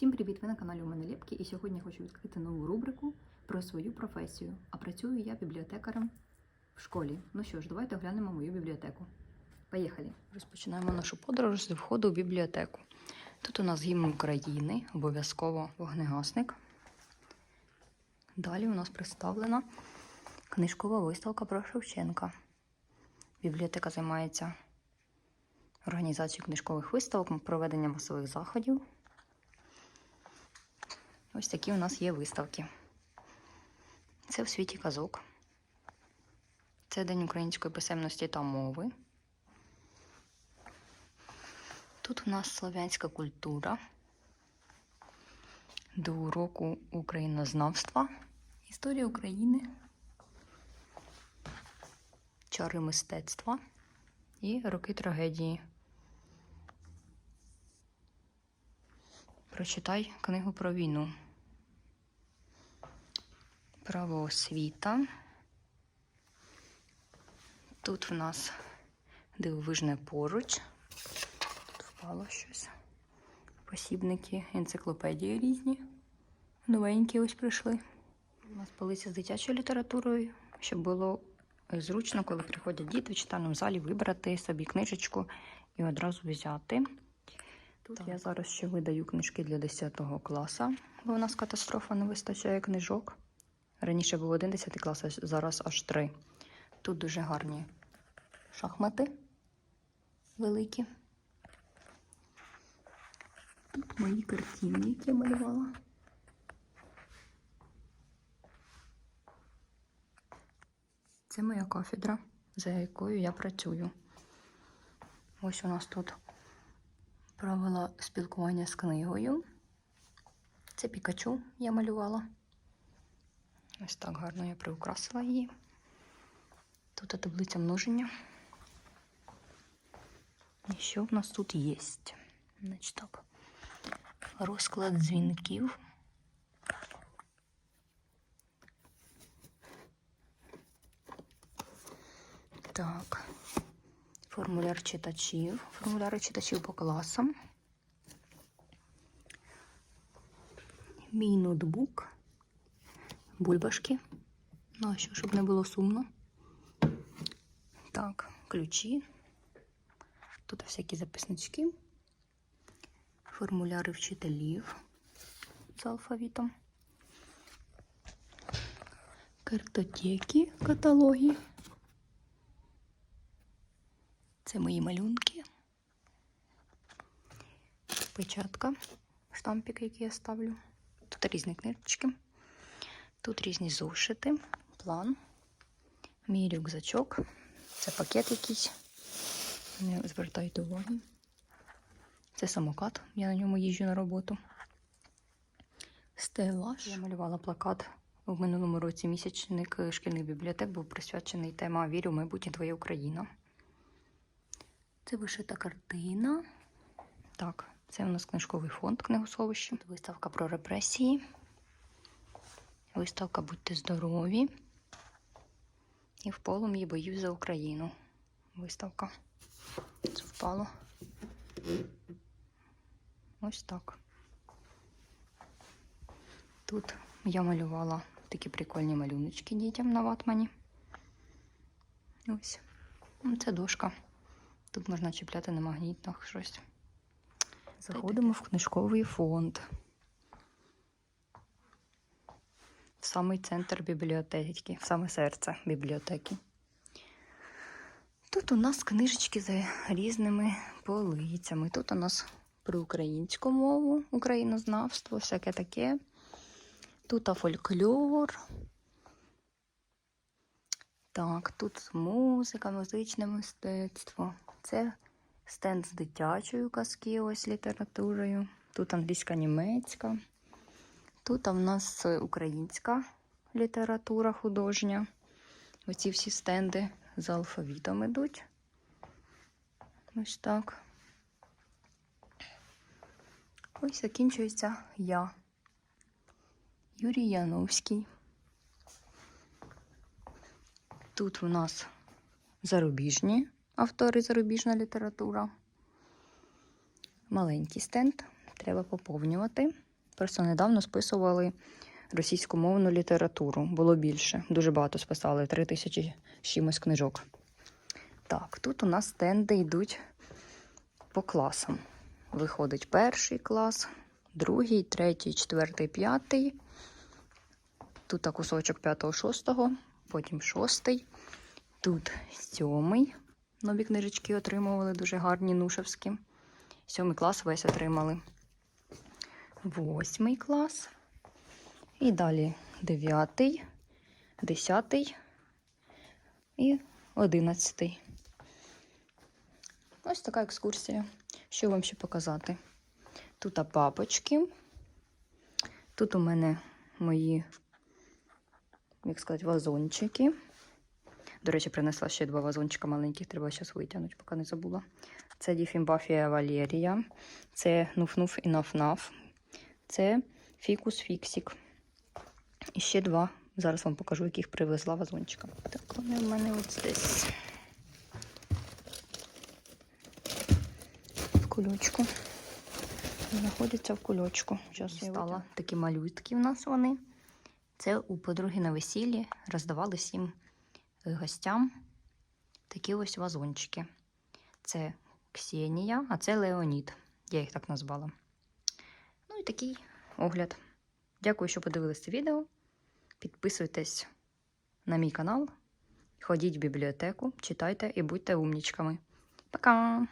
Всім привіт! Ви на каналі у мене Лєпки, і сьогодні я хочу відкрити нову рубрику про свою професію. А працюю я бібліотекарем в школі. Ну що ж, давайте оглянемо мою бібліотеку. Поїхали! Розпочинаємо нашу подорож з входу в бібліотеку. Тут у нас гімн України, обов'язково вогнегасник. Далі у нас представлена книжкова виставка про Шевченка. Бібліотека займається організацією книжкових виставок, проведенням масових заходів. Ось такі у нас є виставки. Це в світі казок. Це День української писемності та мови. Тут у нас слов'янська культура. До уроку українознавства, історія України, чари мистецтва і роки трагедії. Прочитай книгу про війну. Правоосвіта. Тут в нас дивовижне поруч. Тут впало щось. Посібники, енциклопедії різні. Новенькі ось прийшли. У нас полиця з дитячою літературою, щоб було зручно, коли приходять діти в читальному залі, вибрати собі книжечку і одразу взяти. Тут Так. я зараз ще видаю книжки для 10 класу, бо у нас катастрофа не вистачає книжок. Раніше був 11 клас, а зараз аж 3. Тут дуже гарні шахмати великі. Тут мої картини, які я малювала. Це моя кафедра, за якою я працюю. Ось у нас тут правила спілкування з книгою. Це Пікачу я малювала. Ось так гарно я приукрасила її. Тут таблиця множення. І що в нас тут є? Значить так. Розклад дзвінків. Так. Формуляр читачів. Формуляри читачів по класам. Мій ноутбук. Бульбашки. Ну, а що, щоб не було сумно. Так, ключі. Тут всякі записнички. Формуляри вчителів з алфавітом. Картотеки, каталоги. Це мої малюнки. Печатка, штампик, який я ставлю. Тут різні книжечки. Тут різні зошити, план, мій рюкзачок. Це пакет якийсь. Не звертайте уваги. Це самокат. Я на ньому їжджу на роботу. Стелаж. Я малювала плакат. В минулому році місячник шкільних бібліотек був присвячений тема Вірю в майбутнє твоя Україна. Це вишита картина. Так, це у нас книжковий фонд книгосховища. Виставка про репресії. Виставка Будьте здорові. І в полум'ї боїв за Україну. Виставка. Це впало. Ось так. Тут я малювала такі прикольні малюночки дітям на ватмані. Ось. Це дошка. Тут можна чіпляти на магнітах щось. Заходимо в книжковий фонд. В самий центр бібліотеки, в саме серце бібліотеки. Тут у нас книжечки за різними полицями. Тут у нас про українську мову, українознавство, всяке таке. Тут фольклор. Так, тут музика, музичне мистецтво. Це стенд з дитячою казки, ось літературою. Тут англійська, німецька. Тут в нас е, українська література художня. Оці всі стенди з алфавітом ідуть. Ось так. Ось закінчується я. Юрій Яновський. Тут у нас зарубіжні автори, зарубіжна література. Маленький стенд. Треба поповнювати. Просто недавно списували російськомовну літературу. Було більше. Дуже багато списали. Три тисячі чимось книжок. Так, тут у нас стенди йдуть по класам. Виходить перший клас, другий, третій, четвертий, п'ятий. Тут кусочок п'ятого, шостого, потім шостий. Тут сьомий. Нові книжечки отримували дуже гарні нушевські. Сьомий клас весь отримали. Восьмий клас. І далі дев'ятий, десятий і одинадцятий. Ось така екскурсія. Що вам ще показати? Тут папочки. Тут у мене мої, як сказати, вазончики. До речі, принесла ще два вазончика маленьких, треба зараз витягнути, поки не забула. Це Діфімбафія Валерія, це Нуф-Нуф і Наф-Наф, це Фікус Фіксік. І ще два. Зараз вам покажу, яких привезла вазончика. Так, вони в мене от десь. В кульочку. Знаходяться в кульочку. Зараз стала такі малютки в нас вони. Це у подруги на весіллі роздавали всім гостям такі ось вазончики. Це Ксенія, а це Леонід. Я їх так назвала. Ну і такий огляд. Дякую, що подивилися це відео. Підписуйтесь на мій канал, ходіть в бібліотеку, читайте і будьте умнічками. Пока!